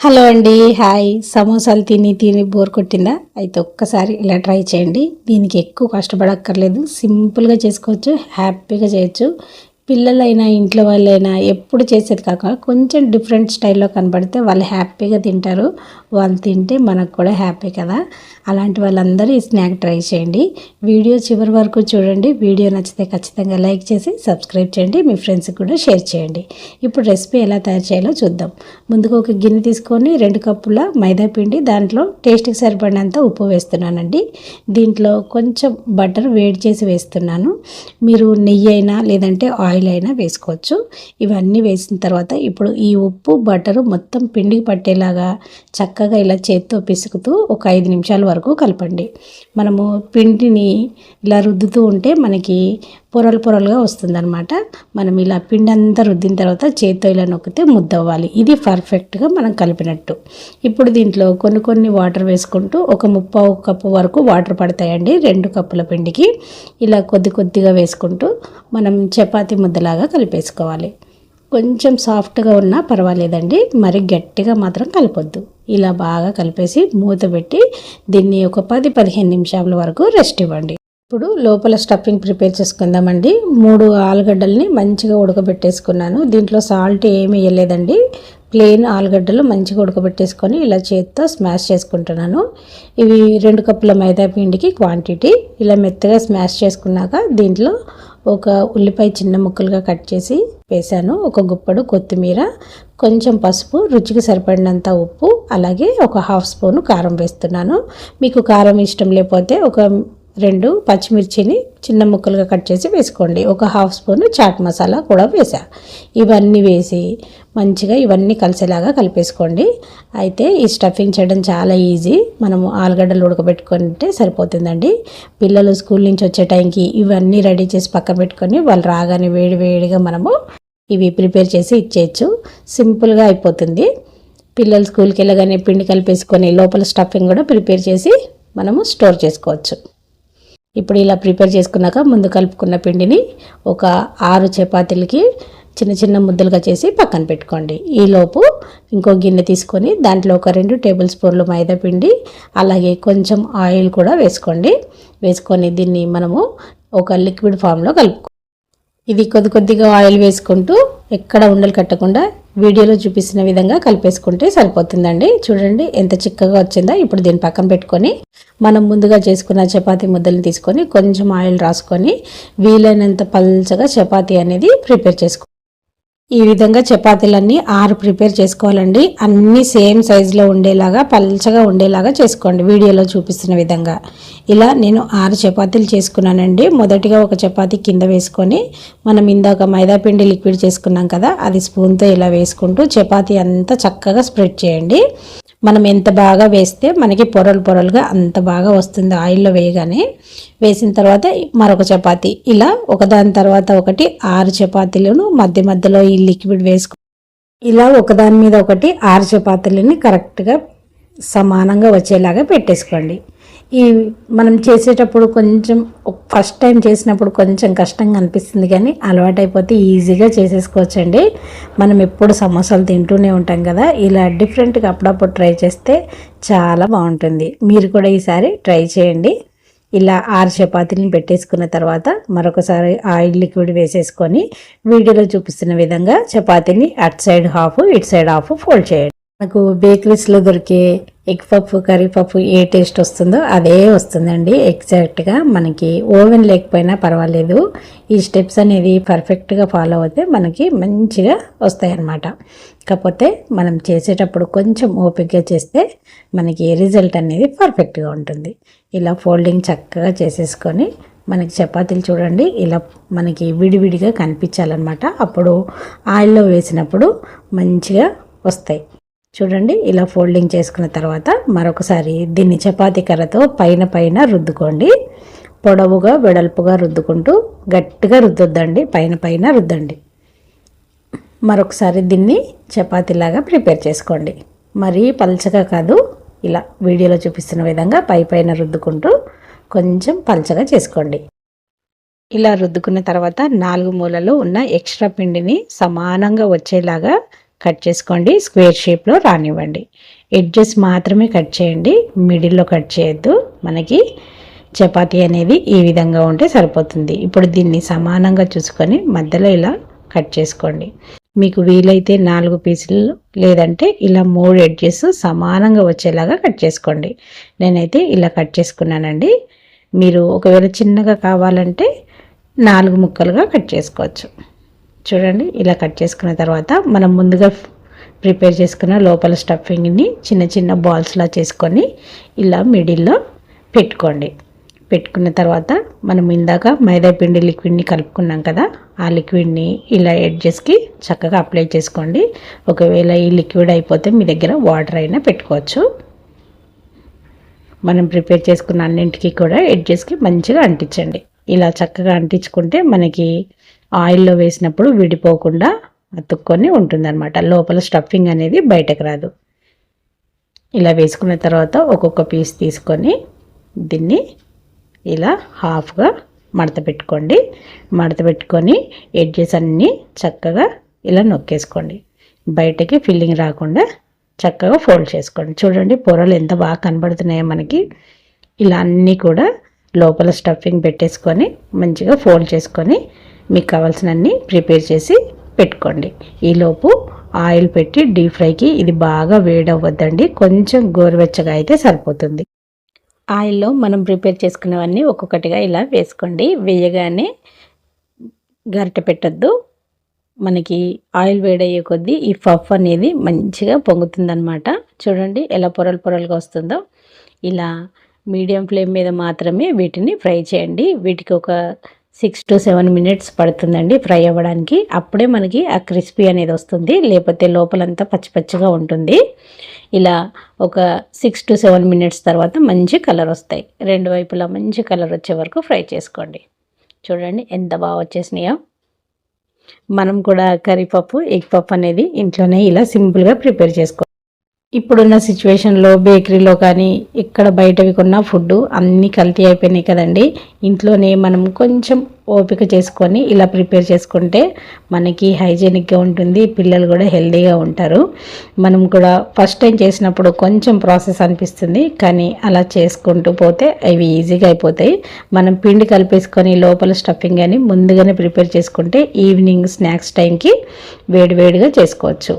Hello అండి hi. సమోసాలు తిని తిని బోర్ కొట్టిందా? అయితే ఒక్కసారి ఇలా ట్రై చేయండి. దీనికి ఎక్కువ కష్టపడక్కర్లేదు. సింపుల్గా చేసుకోవచ్చు హ్యాపీగా చేయొచ్చు. పిల్లలైనా ఇంట్లో వాళ్ళైనా ఎప్పుడు చేసేది కాక కొంచెం డిఫరెంట్ స్టైల్లో కనబడితే వాళ్ళు హ్యాపీగా తింటారు. వాళ్ళు తింటే మనకు కూడా హ్యాపీ కదా. అలాంటి వాళ్ళందరూ ఈ స్నాక్ ట్రై చేయండి. వీడియో చివరి వరకు చూడండి. వీడియో నచ్చితే ఖచ్చితంగా లైక్ చేసి సబ్స్క్రైబ్ చేయండి. మీ ఫ్రెండ్స్కి కూడా షేర్ చేయండి. ఇప్పుడు రెసిపీ ఎలా తయారు చేయాలో చూద్దాం. ముందుగా ఒక గిన్నె తీసుకొని రెండు కప్పుల మైదా పిండి దాంట్లో టేస్ట్కి సరిపడినంత ఉప్పు వేస్తున్నానండి. దీంట్లో కొంచెం బటర్ వేడి చేసి వేస్తున్నాను. మీరు నెయ్యి అయినా లేదంటే ఆయిల్ అయినా వేసుకోవచ్చు. ఇవన్నీ వేసిన తర్వాత ఇప్పుడు ఈ ఉప్పు బటరు మొత్తం పిండికి పట్టేలాగా చక్కగా ఇలా చేత్తో పిసుకుతూ ఒక ఐదు నిమిషాల వరకు కలపండి. మనము పిండిని ఇలా రుద్దుతూ ఉంటే మనకి పొరలు పొరలుగా వస్తుందన్నమాట. మనం ఇలా పిండి అంతా రుద్దిన తర్వాత చేత్తో ఇలా నొక్కితే ముద్ద అవ్వాలి ఇది పర్ఫెక్ట్గా మనం కలిపినట్టు. ఇప్పుడు దీంట్లో కొన్ని కొన్ని వాటర్ వేసుకుంటూ ఒక ముప్పావు కప్పు వరకు వాటర్ పడతాయండి రెండు కప్పుల పిండికి. ఇలా కొద్ది కొద్దిగా వేసుకుంటూ మనం చపాతీ ముద్దలాగా కలిపేసుకోవాలి. కొంచెం సాఫ్ట్గా ఉన్నా పర్వాలేదండి. మరి గట్టిగా మాత్రం కలపొద్దు. ఇలా బాగా కలిపేసి మూత పెట్టి దీన్ని ఒక పది పదిహేను నిమిషాల వరకు రెస్ట్ ఇవ్వండి. ఇప్పుడు లోపల స్టఫింగ్ ప్రిపేర్ చేసుకుందామండి. మూడు ఆలుగడ్డల్ని మంచిగా ఉడకబెట్టేసుకున్నాను. దీంట్లో సాల్ట్ ఏమి వేయలేదండి. ప్లెయిన్ ఆలుగడ్డలు మంచిగా ఉడకబెట్టేసుకొని ఇలా చేత్తో స్మాష్ చేసుకుంటున్నాను. ఇవి రెండు కప్పుల మైదా పిండికి క్వాంటిటీ. ఇలా మెత్తగా స్మాష్ చేసుకున్నాక దీంట్లో ఒక ఉల్లిపాయ చిన్న ముక్కలుగా కట్ చేసి వేశాను. ఒక గుప్పడు కొత్తిమీర కొంచెం పసుపు రుచికి సరిపడినంత ఉప్పు అలాగే ఒక హాఫ్ స్పూను కారం వేస్తున్నాను. మీకు కారం ఇష్టం లేకపోతే ఒక రెండు పచ్చిమిర్చిని చిన్న ముక్కలుగా కట్ చేసి వేసుకోండి. ఒక హాఫ్ స్పూన్ చాట్ మసాలా కూడా వేసా ఇవన్నీ వేసి మంచిగా ఇవన్నీ కలిసేలాగా కలిపేసుకోండి. అయితే ఈ స్టఫింగ్ చేయడం చాలా ఈజీ. మనము ఆలుగడ్డలు ఉడకబెట్టుకుంటే సరిపోతుందండి. పిల్లలు స్కూల్ నుంచి వచ్చే టైంకి ఇవన్నీ రెడీ చేసి పక్కన పెట్టుకొని వాళ్ళు రాగానే వేడి వేడిగా మనము ఇవి ప్రిపేర్ చేసి ఇచ్చేయచ్చు. సింపుల్గా అయిపోతుంది. పిల్లలు స్కూల్కి వెళ్ళగానే పిండి కలిపేసుకొని లోపల స్టఫింగ్ కూడా ప్రిపేర్ చేసి మనము స్టోర్ చేసుకోవచ్చు. ఇప్పుడు ఇలా ప్రిపేర్ చేసుకున్నాక ముందు కలుపుకున్న పిండిని ఒక ఆరు చపాతీలకి చిన్న చిన్న ముద్దలుగా చేసి పక్కన పెట్టుకోండి. ఈలోపు ఇంకో గిన్నె తీసుకొని దాంట్లో ఒక రెండు టేబుల్ స్పూన్లు మైదా పిండి అలాగే కొంచెం ఆయిల్ కూడా వేసుకోండి. వేసుకొని దీన్ని మనము ఒక లిక్విడ్ ఫామ్లో కలుపుకో ఇది కొద్ది కొద్దిగా ఆయిల్ వేసుకుంటూ ఎక్కడ ఉండలు కట్టకుండా వీడియోలో చూపిస్తున్న విధంగా కలిపేసుకుంటే సరిపోతుందండి. చూడండి ఎంత చిక్కగా వచ్చిందో ఇప్పుడు దీన్ని పక్కన పెట్టుకొని మనం ముందుగా చేసుకున్న చపాతీ ముద్దలను తీసుకొని కొంచెం ఆయిల్ రాసుకొని వీలైనంత పల్చగా చపాతీ అనేది ప్రిపేర్ చేసుకో ఈ విధంగా చపాతీలన్నీ ఆరు ప్రిపేర్ చేసుకోవాలండి. అన్నీ సేమ్ సైజులో ఉండేలాగా పల్చగా ఉండేలాగా చేసుకోండి. వీడియోలో చూపిస్తున్న విధంగా. ఇలా నేను ఆరు చపాతీలు చేసుకున్నానండి. మొదటిగా ఒక చపాతీ కింద వేసుకొని మనం ఇందాక మైదాపిండి లిక్విడ్ చేసుకున్నాం కదా అది స్పూన్తో ఇలా వేసుకుంటూ చపాతీ అంతా చక్కగా స్ప్రెడ్ చేయండి. మనం ఎంత బాగా వేస్తే మనకి పొరలు పొరలుగా అంత బాగా వస్తుంది ఆయిల్లో వేయగానే. వేసిన తర్వాత మరొక చపాతీ. ఇలా ఒకదాని తర్వాత ఒకటి ఆరు చపాతీలను మధ్య మధ్యలో ఈ లిక్విడ్ వేసుకు ఇలా ఒకదాని మీద ఒకటి ఆరు చపాతీలని కరెక్ట్గా సమానంగా వచ్చేలాగా పెట్టేసుకోండి. ఈ మనం చేసేటప్పుడు కొంచెం ఫస్ట్ టైం చేసినప్పుడు కొంచెం కష్టంగా అనిపిస్తుంది కానీ అలవాటైపోతే ఈజీగా చేసేసుకోవచ్చండి. మనం ఎప్పుడు సమోసాలు తింటూనే ఉంటాం కదా ఇలా డిఫరెంట్గా అప్పుడప్పుడు ట్రై చేస్తే చాలా బాగుంటుంది. మీరు కూడా ఈసారి ట్రై చేయండి. ఇలా ఆరు చపాతీలను పెట్టేసుకున్న తర్వాత మరొకసారి ఆయిల్ లిక్విడ్ వేసేసుకొని వీడియోలో చూపిస్తున్న విధంగా చపాతీని at side half it side half fold చేయండి. మనకు బేకరీస్లో దొరికే ఎగ్ పప్పు కర్రీ పప్పు ఏ టేస్ట్ వస్తుందో అదే వస్తుందండి. ఎగ్జాక్ట్గా మనకి ఓవెన్ లేకపోయినా పర్వాలేదు. ఈ స్టెప్స్ అనేది పర్ఫెక్ట్గా ఫాలో అవుతే మనకి మంచిగా వస్తాయన్నమాట. కాకపోతే మనం చేసేటప్పుడు కొంచెం ఓపికగా చేస్తే మనకి రిజల్ట్ అనేది పర్ఫెక్ట్గా ఉంటుంది. ఇలా ఫోల్డింగ్ చక్కగా చేసేసుకొని మనకి చపాతీలు చూడండి ఇలా మనకి విడివిడిగా కనిపించాలన్నమాట. అప్పుడు ఆయిల్లో వేసినప్పుడు మంచిగా వస్తాయి. చూడండి ఇలా ఫోల్డింగ్ చేసుకున్న తర్వాత మరొకసారి దీన్ని చపాతీ కర్రతో పైన పైన రుద్దుకోండి. పొడవుగా వెడల్పుగా రుద్దుకుంటూ గట్టిగా రుద్దొద్దండి పైన పైన రుద్దండి. మరొకసారి దీన్ని చపాతీలాగా ప్రిపేర్ చేసుకోండి. మరీ పల్చగా కాదు ఇలా వీడియోలో చూపిస్తున్న విధంగా పై పైన రుద్దుకుంటూ కొంచెం పల్చగా చేసుకోండి. ఇలా రుద్దుకున్న తర్వాత నాలుగు మూలలో ఉన్న ఎక్స్ట్రా పిండిని సమానంగా వచ్చేలాగా కట్ చేసుకోండి స్క్వేర్ షేప్లో రానివ్వండి. ఎడ్జెస్ మాత్రమే కట్ చేయండి మిడిల్లో కట్ చేయొద్దు. మనకి చపాతీ అనేది ఈ విధంగా ఉంటే సరిపోతుంది. ఇప్పుడు దీన్ని సమానంగా చూసుకొని మధ్యలో ఇలా కట్ చేసుకోండి. మీకు వీలైతే నాలుగు పీసులు లేదంటే ఇలా మూడు ఎడ్జెస్ సమానంగా వచ్చేలాగా కట్ చేసుకోండి. నేనైతే ఇలా కట్ చేసుకున్నానండి. మీరు ఒకవేళ చిన్నగా కావాలంటే నాలుగు ముక్కలుగా కట్ చేసుకోవచ్చు. చూడండి ఇలా కట్ చేసుకున్న తర్వాత మనం ముందుగా ప్రిపేర్ చేసుకున్న లోపల స్టఫింగ్ని చిన్న చిన్న బాల్స్లా చేసుకొని ఇలా మిడిల్లో పెట్టుకోండి. పెట్టుకున్న తర్వాత మనం ఇందాక మైదాపిండి లిక్విడ్ని కలుపుకున్నాం కదా ఆ లిక్విడ్ని ఇలా ఎడ్జెస్కి చక్కగా అప్లై చేసుకోండి. ఒకవేళ ఈ లిక్విడ్ అయిపోతే మీ దగ్గర వాటర్ అయినా పెట్టుకోవచ్చు. మనం ప్రిపేర్ చేసుకున్న అన్నింటికి కూడా ఎడ్జెస్కి మంచిగా అంటించండి. ఇలా చక్కగా అంటించుకుంటే మనకి ఆయిల్లో వేసినప్పుడు విడిపోకుండా అతుక్కొని ఉంటుందన్నమాట. లోపల స్టఫింగ్ అనేది బయటకు రాదు. ఇలా వేసుకున్న తర్వాత ఒక్కొక్క పీస్ తీసుకొని దీన్ని ఇలా హాఫ్గా మడత పెట్టుకోండి. మడత పెట్టుకొని ఎడ్జెస్ అన్నీ చక్కగా ఇలా నొక్కేసుకోండి. బయటకి ఫిల్లింగ్ రాకుండా చక్కగా ఫోల్డ్ చేసుకోండి. చూడండి పొరలు ఎంత బాగా కనబడుతున్నాయో మనకి. ఇలా అన్నీ కూడా లోపల స్టఫింగ్ పెట్టేసుకొని మంచిగా ఫోల్డ్ చేసుకొని మీకు కావాల్సినన్ని ప్రిపేర్ చేసి పెట్టుకోండి. ఈలోపు ఆయిల్ పెట్టి డీప్ ఫ్రైకి ఇది బాగా వేడవద్దండి కొంచెం గోరువెచ్చగా అయితే సరిపోతుంది. ఆయిల్లో మనం ప్రిపేర్ చేసుకున్నవన్నీ ఒక్కొక్కటిగా ఇలా వేసుకోండి. వేయగానే గరిట పెట్టద్దు. మనకి ఆయిల్ వేడయ్యే కొద్దీ ఈ పఫ్ అనేది మంచిగా పొంగుతుందనమాట చూడండి ఎలా పొరలు పొరలుగా వస్తుందో. ఇలా మీడియం ఫ్లేమ్ మీద మాత్రమే వీటిని ఫ్రై చేయండి. వీటికి ఒక సిక్స్ టు సెవెన్ మినిట్స్ పడుతుందండి ఫ్రై అవ్వడానికి. అప్పుడే మనకి ఆ క్రిస్పీ అనేది వస్తుంది. లేకపోతే లోపలంతా పచ్చి పచ్చిగా ఉంటుంది. ఇలా ఒక సిక్స్ టు సెవెన్ మినిట్స్ తర్వాత మంచి కలర్ వస్తాయి. రెండు వైపులా మంచి కలర్ వచ్చే వరకు ఫ్రై చేసుకోండి. చూడండి ఎంత బాగా వచ్చేసినాయో. మనం కూడా కర్రీపప్పు ఎగ్ పప్పు అనేది ఇంట్లోనే ఇలా సింపుల్గా ప్రిపేర్ చేసుకో ఇప్పుడున్న సిచ్యువేషన్లో బేకరీలో కానీ ఇక్కడ బయటవి కొన్న ఫుడ్ అన్నీ కల్తీ అయిపోయినాయి కదండి. ఇంట్లోనే మనం కొంచెం ఓపిక చేసుకొని ఇలా ప్రిపేర్ చేసుకుంటే మనకి హైజీనిక్గా ఉంటుంది పిల్లలు కూడా హెల్తీగా ఉంటారు. మనం కూడా ఫస్ట్ టైం చేసినప్పుడు కొంచెం ప్రాసెస్ అనిపిస్తుంది కానీ అలా చేసుకుంటూ పోతే అవి ఈజీగా అయిపోతాయి. మనం పిండి కలిపేసుకొని లోపల స్టఫింగ్ అని ముందుగానే ప్రిపేర్ చేసుకుంటే ఈవినింగ్ స్నాక్స్ టైంకి వేడివేడిగా చేసుకోవచ్చు.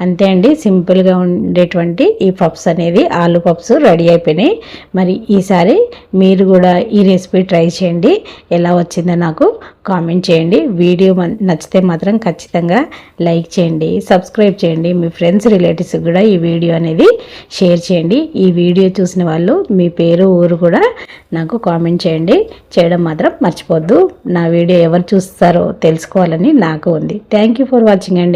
అంతే అండి సింపుల్గా ఉండేటువంటి ఈ పప్స్ అనేది ఆలు పప్స్ రెడీ అయిపోయినాయి. మరి ఈసారి మీరు కూడా ఈ రెసిపీ ట్రై చేయండి. ఎలా వచ్చిందో నాకు కామెంట్ చేయండి. వీడియో నచ్చితే మాత్రం ఖచ్చితంగా లైక్ చేయండి సబ్స్క్రైబ్ చేయండి. మీ ఫ్రెండ్స్ రిలేటివ్స్ కూడా ఈ వీడియో అనేది షేర్ చేయండి. ఈ వీడియో చూసిన వాళ్ళు మీ పేరు ఊరు కూడా నాకు కామెంట్ చేయండి. చేయడం మాత్రం మర్చిపోద్దు. నా వీడియో ఎవరు చూస్తారో తెలుసుకోవాలని నాకు ఉంది. థ్యాంక్ ఫర్ వాచింగ్ అండి.